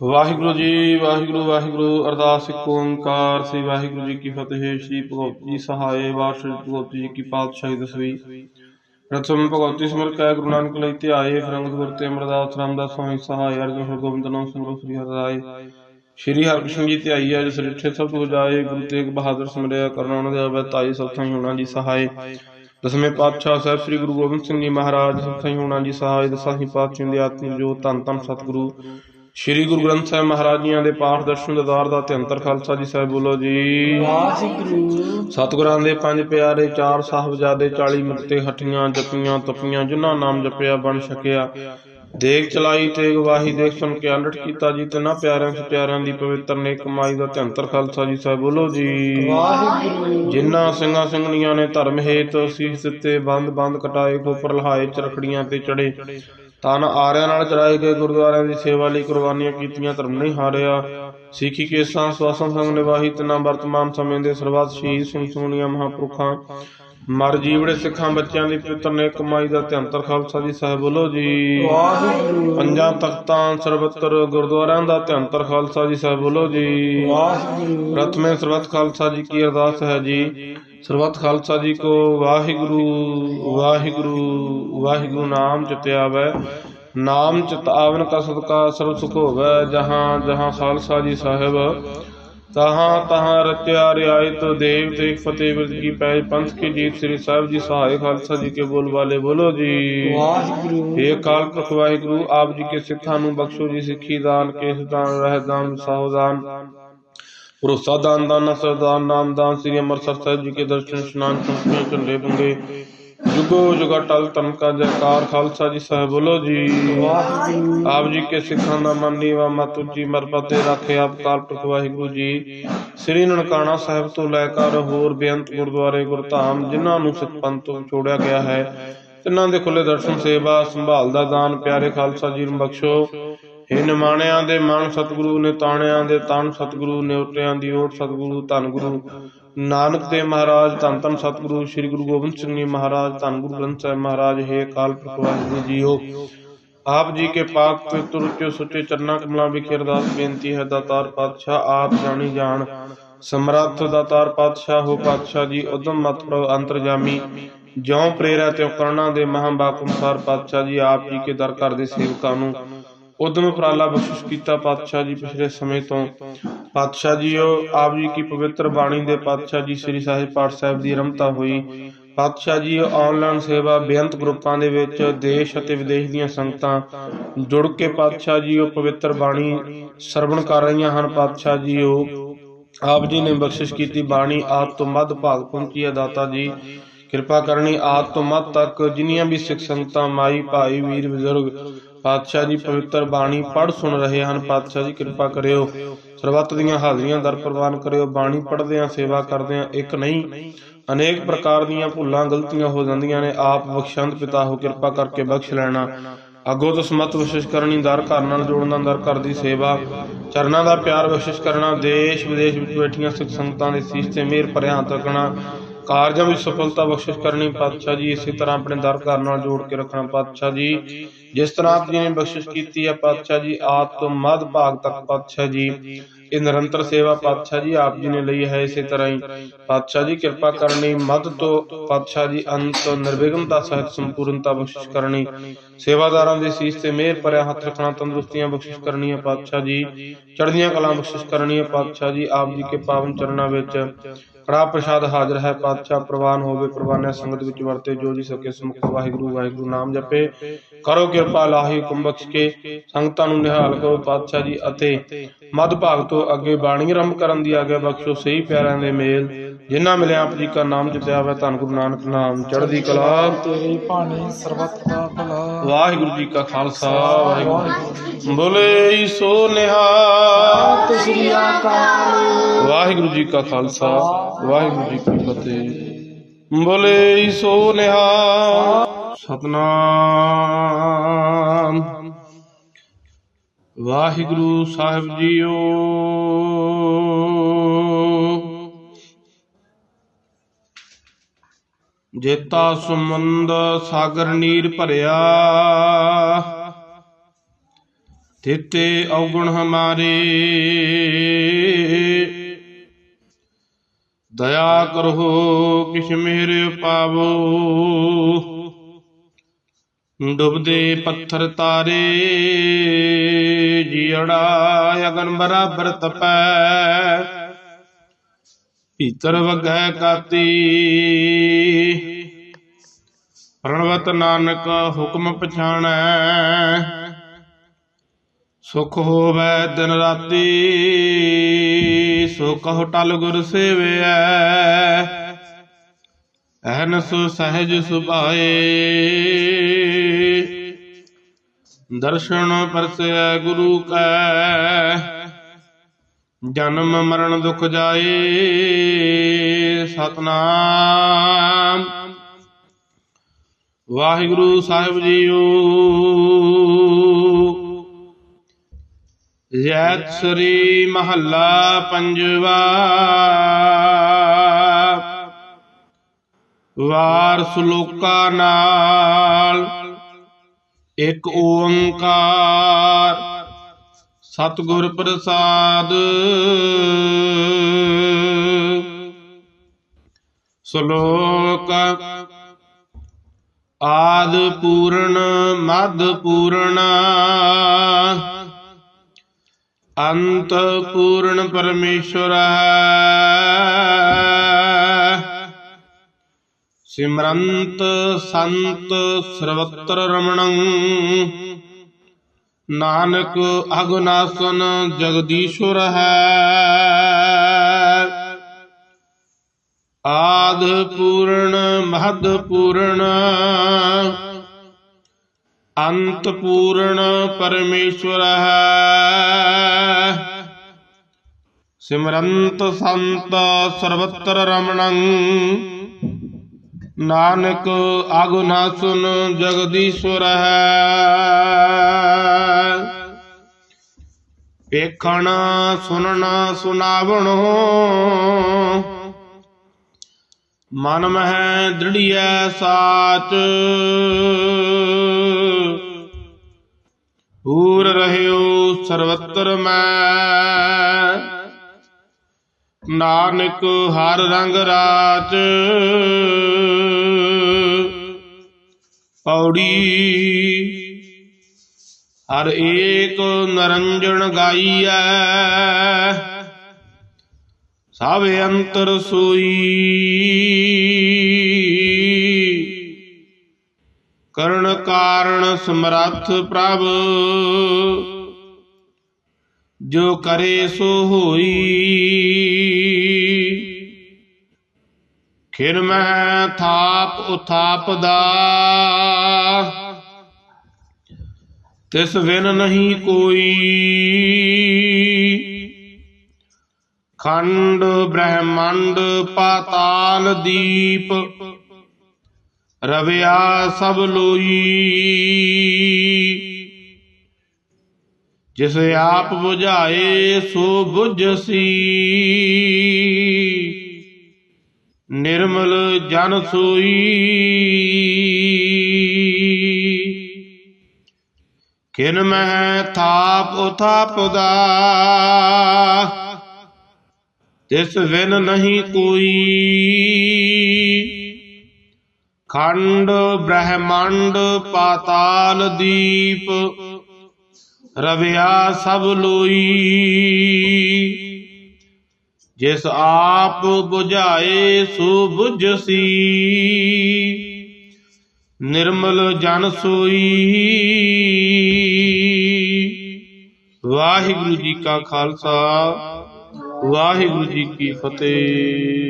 ਵਾਹਿਗੁਰੂ ਜੀ, ਵਾਹਿਗੁਰੂ ਵਾਹਿਗੁਰੂ, ਅਰਦਾਸ ਇੱਕ ਓੰਕਾਰ ਸ੍ਰੀ ਵਾਹਿਗੁਰੂ ਜੀ ਕੀ ਫਤਿਹ, ਸ੍ਰੀ ਭਗਵਤੀ ਜੀ ਸਹਾਏ ਵਾਸ਼੍ਰੀ ਭਗਵਤੀ ਜੀ ਕੀ ਪਾਤਸ਼ਾਹੀ ਦਸਵੀ। ਪ੍ਰਥਮ ਭਗਵਤੀ ਸਿਮਰ ਕੈ ਗੁਰੂ ਨਾਨਕ ਲਈ ਧਿਆਏ ਫਿਰ ਗੁਰ ਤੇ ਅਮਰਦਾਸ, ਰਾਮਦਾਸ ਸਵਾਮੀ ਸਹਾਇ ਅਰਜਨ ਹਰਿ ਨਾਮ ਸਿਮਰੋ ਸ੍ਰੀ ਹਰਿ ਰਾਏ। ਸ਼੍ਰੀ ਹਰਿਕ੍ਰਿਸ਼ਨ ਜੀ ਧਿਆਈ ਅਜ ਸ੍ਰਿਠੇ ਸਭ ਤੋਂ ਜਾਏ, ਗੁਰੂ ਤੇਗ ਬਹਾਦਰ ਸਿਮਰਿਆ ਕਰਨਾ ਉਹਨਾਂ ਦੇ ਆਵੇ ਤਾਈ ਸਭ ਥਾਈ ਹੋਣਾ ਜੀ ਸਹਾਏ। ਦਸਵੇਂ ਪਾਤਸ਼ਾਹ ਸਾਹਿਬ, ਸ੍ਰੀ ਗੁਰੂ ਗੋਬਿੰਦ ਸਿੰਘ ਜੀ ਮਹਾਰਾਜ, ਸਭ ਥਾਈ ਹੋਣਾ ਜੀ ਸਹਾਏ। ਦਸਾਹੀ ਪਾਤਸ਼ਾਹ ਦੇ ਆਤਮ ਜੋ ਧੰਨ ਧੰਨ ਸਤਿਗੁਰੂ। ਸ਼੍ਰੀ ਗੁਰੂ ਗ੍ਰੰਥ ਸਾਹਿਬ ਮਹਾਰਾਜ ਜੀਆਂ ਦੇ ਪਾਠ ਦਰਸ਼ਨ ਦਦਾਰ ਦਾ 73 ਖਾਲਸਾ ਜੀ ਸਾਹਿਬ ਬੋਲੋ ਜੀ। ਵਾਹਿਗੁਰੂ ਸਤਿਗੁਰਾਂ ਦੇ ਪੰਜ ਪਿਆਰੇ, ਚਾਰ ਸਾਹਿਬਜ਼ਾਦੇ 40 ਮੁਕਤੇ ਹੱਟੀਆਂ, ਜਪੀਆਂ, ਤਪੀਆਂ, ਜਿਨ੍ਹਾਂ ਨਾਮ ਜਪਿਆ ਬਣ ਸਕਿਆ ਦੇਖ ਚਲਾਈ ਤੇ ਗਵਾਹੀ ਦੇਖ ਸੁਣ ਕੇ ਅਲਟ ਕੀਤਾ ਜੀ ਤੇ ਨਾ ਪਿਆਰਿਆਂ ਸਚਿਆਰਿਆਂ ਦੀ ਪਵਿੱਤਰ ਨੇ ਕਮਾਈ ਦਾ 73 ਖਾਲਸਾ ਜੀ ਸਾਹਿਬ ਬੋਲੋ ਜੀ। ਵਾਹਿਗੁਰੂ ਜਿਨ੍ਹਾਂ ਸਿੰਘਾਂ ਸਿੰਘਣੀਆਂ ਨੇ ਧਰਮ ਹੇਤ ਸੀਸ ਦਿੱਤੇ ਬੰਦ ਬੰਦ ਕਟਾਏ ਕੋਪਰ ਲਹਾਏ, ਚਰਖੜੀਆਂ ਤੇ ਚੜੇ। ਤਨ ਆਰਿਆਂ ਨਾਲ ਚੜਾਏ ਗਏ ਗੁਰਦੁਆਰਿਆਂ ਦੀ ਸੇਵਾ ਲਈ ਕੁਰਬਾਨੀਆਂ ਕੀਤੀਆਂ ਧਰਮ ਨਹੀਂ ਹਾਰਿਆ। ਸਿੱਖੀ ਕੇਸਾਂ ਸਵਾਸਾਂ ਸੰਗ ਨਿਵਾਹੀ ਤਿਨਾਂ ਵਰਤਮਾਨ ਸਮੇਂ ਦੇ ਸਰਬੱਤ ਸ਼ਹੀਦ ਸਿੰਘ ਸੁਣੀਆਂ ਮਹਾਂਪੁਰਖਾਂ। ਮਰ ਜੀਵੜੇ ਸਿੱਖਾਂ ਬੱਚਿਆਂ ਦੀ ਪਵਿੱਤਰ ਨੇ ਕਮਾਈ ਦਾ 73 ਖਾਲਸਾ ਜੀ ਸਾਹਿਬ ਬੋਲੋ ਜੀ। ਵਾਹਿਗੁਰੂ। ਪੰਜਾਂ ਤਖਤਾਂ ਸਰਬੱਤਰ ਗੁਰਦੁਆਰਿਆਂ ਦਾ 73 ਖਾਲਸਾ ਜੀ ਸਾਹਿਬ ਬੋਲੋ ਜੀ। ਵਾਹਿਗੁਰੂ। ਪ੍ਰਥਮੇ ਸਰਬੱਤ ਖਾਲਸਾ ਜੀ ਕੀ ਅਰਦਾਸ ਹੈ ਜੀ। ਸਰਬੱਤ ਖਾਲਸਾ ਜੀ ਕੋ ਵਾਹਿਗੁਰੂ ਵਾਹਿਗੁਰੂ ਵਾਹਿਗੁਰੂ ਨਾਮ ਚਿਤ ਆਵੈ ਨਾਮ ਚਿਤ ਆਵਨ ਕਾ ਸਦਕਾ ਸਰਬ ਸੁਖ ਹੋਵੈ ਜਹਾਂ ਜਹਾਂ ਖਾਲਸਾ ਜੀ ਸਾਹਿਬ ਤਹਾਂ ਤਹਾਂ ਰਚਿਆ ਰਿਆਇਤ ਦੇਵ ਤੇ ਫਤਿਹ ਬਿਰਦ ਕੀ ਪੈ ਪੰਥ ਕੀ ਜੀਤ ਸ੍ਰੀ ਸਾਹਿਬ ਜੀ ਸਹਾਇ ਖਾਲਸਾ ਜੀ ਕੇ ਬੋਲ ਵਾਲੇ ਬੋਲੋ ਜੀ। ਵਾਹਿਗੁਰੂ। ਏ ਅਕਾਲ ਪੁਰਖ ਵਾਹਿਗੁਰੂ ਆਪ ਜੀ ਕੇ ਸਿੱਖਾਂ ਨੂੰ ਬਖਸ਼ੋ ਜੀ ਸਿੱਖੀ ਦਾਨ ਕੇਸ ਦਾਨ ਰਹਿ ਦਾਨ ਸਾਹੁ ਦਾਨ। ਭਰੋਸਾ ਦਾਨ ਦਾਨ ਸਰਦਾਨ ਨਾਮ ਦਾਨ ਸ੍ਰੀ ਅੰਮ੍ਰਿਤਸਰ ਸਾਹਿਬ ਜੀ ਕੇ ਦਰਸ਼ਨ ਇਸ਼ਨਾਨ ਚੁੰਕੇ ਝੰਡੇ ਬੰਗੇ ਜੁਗੋ ਜੁਗਾ ਟਲ ਜੈਕਾਰ, ਖਾਲਸਾ ਜੀ ਸਾਹਿਬ ਬੋਲੋ ਜੀ। ਆਪ ਜੀ ਕੇ ਸਿੱਖਾਂ ਦਾ ਮਨ ਨੀਵਾ ਮਤ ਉੱਚੀ ਮਰਪਤੇ ਰੱਖੇ ਆਪ ਕਾਲ ਪੁਰਖ ਵਾਹਿਗੁਰੂ ਜੀ। ਸ੍ਰੀ ਨਨਕਾਣਾ ਸਾਹਿਬ ਤੋਂ ਲੈ ਕਰ ਹੋਰ ਬੇਅੰਤ ਗੁਰਦੁਆਰੇ ਗੁਰਧਾਮ, ਜਿਨ੍ਹਾਂ ਨੂੰ ਸਿੱਖ ਤੋਂ ਛੋੜਿਆ ਗਿਆ ਹੈ, ਤਿੰਨਾਂ ਦੇ ਖੁੱਲੇ ਦਰਸ਼ਨ, ਸੇਵਾ, ਸੰਭਾਲ ਦਾ ਦਾਨ, ਪਿਆਰੇ ਖਾਲਸਾ ਜੀ ਨੂੰ ਬਖਸ਼ੋ। ਹੇ ਨਿਮਾਣਿਆਂ ਦੇ ਮਨ ਸਤਿਗੁਰੂ ਨੇ ਤਾਣਿਆਂ ਦੇ ਤਨ ਸਤਿਗੁਰੂ, ਨਿਉਟਿਆਂ ਦੀ ਓਟ ਸਤਿਗੁਰੂ, ਧੰਨ ਗੁਰੂ ਨਾਨਕ ਦੇ ਮਹਾਰਾਜ, ਧੰਨ ਧੰਨ ਸਤਿਗੁਰੂ, ਸ੍ਰੀ ਗੁਰੂ ਗੋਬਿੰਦ ਸਿੰਘ ਜੀ ਮਹਾਰਾਜ, ਧੰਨ ਗੁਰੂ ਗ੍ਰੰਥ ਸਾਹਿਬ ਮਹਾਰਾਜ, ਹੇ ਅਕਾਲ ਪੁਰਖ ਜੀਓ। ਆਪ ਜੀ ਕੇ ਪਾਕ ਪਵਿੱਤਰ ਉੱਚੇ ਸੁੱਚੇ ਚਰਨਾਂ ਕਮਲਾਂ ਵਿਖੇ ਅਰਦਾਸ ਬੇਨਤੀ ਹੈ, ਦਾਤਾਰ ਪਾਤਸ਼ਾਹ, ਆਪ ਜਾਣੀ ਜਾਣ। ਸਮਰੱਥ ਦਾਤਾਰ ਪਾਤਸ਼ਾਹ, ਹੋ ਪਾਤਸ਼ਾਹ ਜੀ, ਉਦਮ ਮਤ ਪ੍ਰਭ ਅੰਤਰਜਾਮੀ। ਜਿਉ ਪ੍ਰੇਰਿਆ ਤਿਉ ਕਰਨਾ ਦੇ ਮਹਾਂਬਾਕੁਮਸਾਰ ਪਾਤਸ਼ਾਹ ਜੀ, ਆਪ ਜੀ ਕੇ ਦਰ ਘਰ ਦੇ ਸੇਵਕਾਂ ਨੂੰ ਉਦਮ ਉਪਰਾਲਾ ਬਖਸ਼ਿਸ਼ ਕੀਤਾ ਪਾਤਸ਼ਾਹ ਜੀ ਪਿਛਲੇ ਸਮੇਂ ਤੋਂ। ਪਾਤਸ਼ਾਹ ਜੀਓ ਆਪ ਜੀ ਕੀ ਪਵਿੱਤਰ ਬਾਣੀ ਦੇ ਪਾਤਸ਼ਾਹ ਜੀ ਸ੍ਰੀ ਸਾਹਿਬ ਪਾਠ ਸਾਹਿਬ ਦੀ ਰਮਤਾ ਹੋਈ। ਪਾਤਸ਼ਾਹ ਜੀ ਆਨਲਾਈਨ ਸੇਵਾ ਬੇਅੰਤ ਗਰੁੱਪਾਂ ਦੇ ਵਿੱਚ ਦੇਸ਼ ਅਤੇ ਵਿਦੇਸ਼ ਦੀਆਂ ਸੰਗਤਾਂ ਜੁੜ ਕੇ ਪਾਤਸ਼ਾਹ ਜੀ, ਉਹ ਪਵਿੱਤਰ ਬਾਣੀ ਸਰਵਣ ਕਰ ਰਹੀਆਂ ਹਨ। ਪਾਤਸ਼ਾਹ ਜੀ, ਉਹ ਆਪ ਜੀ ਨੇ ਬਖਸ਼ਿਸ਼ ਕੀਤੀ ਬਾਣੀ ਆਪ ਤੋਂ ਮੱਧ ਭਾਗ ਪਹੁੰਚੀ ਹੈ। ਦਾਤਾ ਜੀ, ਕਿਰਪਾ ਕਰਨੀ ਆਪ ਤੋਂ ਮੱਧ ਤੱਕ ਜਿੰਨੀਆਂ ਵੀ ਸਿੱਖ ਸੰਗਤਾਂ, ਮਾਈ, ਭਾਈ, ਵੀਰ, ਬਜ਼ੁਰਗ ਪਾਤਸ਼ਾਹ ਜੀ ਪਵਿੱਤਰ ਬਾਣੀ ਪੜ੍ਹ ਸੁਣ ਰਹੇ ਹਨ। ਪਾਤਸ਼ਾਹ ਜੀ ਕਿਰਪਾ ਕਰਿਓ। ਸਰਬੱਤ ਦੀਆਂ ਹਾਜ਼ਰੀਆਂ ਦਰ ਪ੍ਰਵਾਨ ਕਰਿਓ। ਬਾਣੀ ਪੜ੍ਹਦਿਆਂ ਸੇਵਾ ਕਰਦਿਆਂ ਇੱਕ ਨਹੀਂ, ਅਨੇਕ ਪ੍ਰਕਾਰ ਦੀਆਂ ਭੁੱਲਾਂ ਗਲਤੀਆਂ ਹੋ ਜਾਂਦੀਆਂ ਨੇ। ਆਪ ਬਖਸ਼ੰਦ ਪਿਤਾ ਹੋ, ਕਿਰਪਾ ਕਰਕੇ ਬਖਸ਼ ਲੈਣਾ। ਅੱਗੋਂ ਤੋਂ ਸਮਤ ਬਖਸ਼ਿਸ਼ ਕਰਨੀ, ਦਰ ਘਰ ਨਾਲ ਜੋੜਨਾ, ਦਰ ਘਰ ਦੀ ਸੇਵਾ। ਚਰਨਾਂ ਦਾ ਪਿਆਰ ਬਖਸ਼ਿਸ਼ ਕਰਨਾ ਦੇਸ਼ ਵਿਦੇਸ਼ ਵਿੱਚ ਬੈਠੀਆਂ ਸਿੱਖ ਸੰਗਤਾਂ ਦੇ ਸੀਸ ਤੇ ਮਿਹਰ ਭਰਿਆ ਹੱਥ ਰੱਖਣਾ। ਕਾਰਜਾਂ ਵਿੱਚ ਸਫਲਤਾ ਬਖਸ਼ਿਸ਼ ਕਰਨੀ ਪਾਤਸ਼ਾਹ ਜੀ, ਇਸੇ ਤਰ੍ਹਾਂ ਆਪਣੇ ਦਰ ਘਰ ਨਾਲ ਜੋੜ ਕੇ ਰੱਖਣਾ ਪਾਤਸ਼ਾਹ ਜੀ। ਜਿਸ ਤਰ੍ਹਾਂ ਆਪ ਜੀ ਨੇ ਬਖਸ਼ਿਸ਼ ਕੀਤੀ ਹੈ ਪਾਤਸ਼ਾਹ ਜੀ, ਆਪ ਤੋਂ ਮੱਧ ਭਾਗ ਤੱਕ ਪਾਤਸ਼ਾਹ ਜੀ। ਇਹ ਨਿਰੰਤਰ ਸੇਵਾ ਪਾਤਸ਼ਾਹ ਜੀ ਆਪ ਜੀ ਨੇ ਲਈ ਹੈ ਇਸੇ ਤਰ੍ਹਾਂ ਹੀ। ਪਾਤਸ਼ਾਹ ਜੀ, ਕਿਰਪਾ ਕਰਨੀ ਮਦ ਤੋਂ ਪਾਤਸ਼ਾਹ ਜੀ, ਅੰਤ ਨਿਰਵਿਘਨਤਾ ਸਹਿਤ ਸੰਪੂਰਨਤਾ ਬਖਸ਼ਿਸ਼ ਕਰਨੀ। ਸੇਵਾਦਾਰਾਂ ਦੇ ਸੀਸ ਤੇ ਮਿਹਰ ਭਰਿਆ ਹੱਥ ਰੱਖਣਾ, ਤੰਦਰੁਸਤੀਆਂ ਬਖਸ਼ਿਸ਼ ਕਰਨੀਆਂ ਪਾਤਸ਼ਾਹ ਜੀ। ਚੜ੍ਹਦੀਆਂ ਕਲਾਂ ਬਖਸ਼ਿਸ਼ ਕਰਨੀਆਂ ਪਾਤਸ਼ਾਹ ਜੀ, ਆਪ ਜੀ ਕੇ ਪਾਵਨ ਚਰਨਾਂ ਵਿੱਚ। ਕੜਾ ਪ੍ਰਸ਼ਾਦ ਹਾਜ਼ਰ ਹੈ ਪਾਤਸ਼ਾਹ ਪ੍ਰਵਾਨ ਹੋਵੇ ਪ੍ਰਵਾਨਿਆ ਸੰਗਤ ਵਿੱਚ ਵਰਤੇ ਜੋ ਜੀ ਸਕੇ ਸਮੁਖ ਵਾਹਿਗੁਰੂ ਵਾਹਿਗੁਰੂ ਨਾਮ ਜਪੇ। ਕਰੋ ਕਿਰਪਾ ਲਾਹੀ ਹੁਕਮ ਬਖਸ਼ ਕੇ ਸੰਗਤਾਂ ਨੂੰ ਨਿਹਾਲ ਕਰੋ ਪਾਤਸ਼ਾਹ ਜੀ ਅਤੇ ਮੱਧ ਭਾਗ ਤੋਂ ਅੱਗੇ ਬਾਣੀ ਆਰੰਭ ਕਰਨ ਦੀ ਆਗਿਆ ਬਖਸ਼ੋ ਸਹੀ ਪਿਆਰਿਆਂ ਦੇ ਮੇਲ। ਜਿਨ੍ਹਾਂ ਮਿਲਿਆ ਆਪ ਜੀ ਕਾ ਨਾਮ ਜਪਿਆ ਹੋਇਆ ਧੰਨ ਗੁਰੂ ਨਾਨਕ ਨਾਮ ਚੜ੍ਹਦੀ ਕਲਾ। ਤੇਰੀ ਬਾਣੀ ਸਰਬੱਤ ਦਾ ਭਲਾ ਵਾਹਿਗੁਰੂ ਜੀ ਕਾ ਖਾਲਸਾ ਵਾਹਿਗੁਰੂ। ਬੋਲੇ ਸੋ ਨਿਹਾਲ। ਸ੍ਰੀ ਅਕਾਲ ਵਾਹਿਗੁਰੂ ਜੀ ਕਾ ਖਾਲਸਾ। ਵਾਹਿਗੁਰੂ ਜੀ ਕੀ ਫਤਿਹ। ਬੋਲੇ ਸੋ ਨਿਹਾਲ ਸਤਨਾਮ। ਵਾਹਿਗੁਰੂ ਸਾਹਿਬ ਜੀਓ। ਜੇਤਾ ਸਮੁੰਦ ਸਾਗਰ ਨੀਰ ਭਰਿਆ। ਤੇਤੇ ਔਗੁਣ ਹਮਾਰੇ। ਦਇਆ ਕਰੋ ਕਿਛ ਮੇਰੇ ਪਾਵੋ। ਡੁੱਬਦੇ ਪੱਥਰ ਤਾਰੇ ਜੀੜਾ ਅਗਨ ਬਰਾਬਰ ਤਪੈ। ਭੀਤਰ ਵਗੈ ਕਾਤੀ, ਪ੍ਰਣਵਤ ਨਾਨਕ ਹੁਕਮ ਪਛਾਣੈ। ਸੁਖ ਹੋਵੈ ਦਿਨ ਰਾਤੀ ਸੋ ਕਹੋ ਟਲ ਗੁਰ ਸੇਵਿਐ। ਅਹਨਸ ਸਹਿਜ ਸੁਭਾਏ। ਦਰਸ਼ਨ ਪਰਸੈ ਗੁਰੂ ਕੈ। ਜਨਮ ਮਰਨ ਦੁਖ ਜਾਏ। ਸਤਨਾਮ। ਵਾਹਿਗੁਰੂ ਸਾਹਿਬ ਜੀਓ। ਜੈਤ ਸ੍ਰੀ ਮਹੱਲਾ ਪੰਜਵਾ। ਵਾਰ ਸ਼ਲੋਕਾ ਨਾਲ ਇੱਕ ਓੰਕਾਰ। ਸਤਿਗੁਰ ਪ੍ਰਸਾਦ। ਸ਼ਲੋਕ ਆਦ ਪੂਰਨ, ਮਦ ਪੂਰਨ। ਅੰਤ ਪੂਰਨ ਪਰਮੇਸ਼ਵਰ ਸਿਮਰੰਤ ਸੰਤ ਸਰਵਤਰ ਰਮਣੰ। ਨਾਨਕ ਅਗਨਾਸਨ ਜਗਦੀਸ਼ਵਰ ਹੈ। ਆਦ ਪੂਰਨ, ਮਹਦ ਪੂਰਨ ਅੰਤ ਪੂਰਨ ਪਰਮੇਸ਼ਵਰ ਹੈ ਸਿਮਰੰਤ ਸੰਤ ਸਰਵਤਰ ਰਮਣੰ। ਨਾਨਕ ਆਗੁਨਾਸੁਨ ਜਗਦੀਸ਼ਵਰ ਹੈ ਵੇਖਣ ਸੁਣਨ ਸੁਨਾਵਣੋ। ਮਨ ਮਹਿ ਦ੍ਰਿੜੀਐ ਸਾਚ। ਪੂਰ ਰਹਿਓ ਸਰਵਤਰ ਮੈਂ। ਨਾਨਕ ਹਰ ਰੰਗ ਰਾਚ। ਪੌੜੀ ਹਰ ਏਕ ਨਰੰਜਣ ਗਾਈਐ। ਸਭ ਅੰਤਰ ਸੋਈ। ਕਰਨ ਕਾਰਣ ਸਮਰੱਥ ਪ੍ਰਭ। ਜੋ ਕਰੇ ਸੋ ਹੋਈ। ਖਿਰ ਮੈਂ ਥਾਪ ਉਥਾਪ ਦਾ ਤਿਸ ਵਿਨ ਨਹੀਂ ਕੋਈ। ਖੰਡ ਬ੍ਰਹਮੰਡ ਪਾਤਾਲ ਦੀਪ, ਰਵਿਆ ਸਭ ਲੋਈ। ਜਿਸ ਆਪ 부ਝਾਏ ਸੋ 부ਝਸੀ ਨਿਰਮਲ ਜਨ ਸੋਈ। ਕਿਨ ਮਹਿ ਥਾਪ ਉਥਾਪ ਦਾ ਤਿਸ ਵਿਨ ਨਹੀਂ ਕੋਈ। ਖੰਡ ਬ੍ਰਹਮੰਡ ਪਾਤਾਲ ਦੀਪ, ਰਵਿਆ ਸਭ ਲੋਈ। ਜਿਸ ਆਪ 부ਝਾਏ ਸੋ 부ਝਸੀ ਨਿਰਮਲ ਜਨ ਸੋਈ। ਵਾਹਿਗੁਰੂ ਜੀ ਕਾ ਖਾਲਸਾ। ਵਾਹਿਗੁਰੂ ਜੀ ਕੀ ਫਤਿਹ।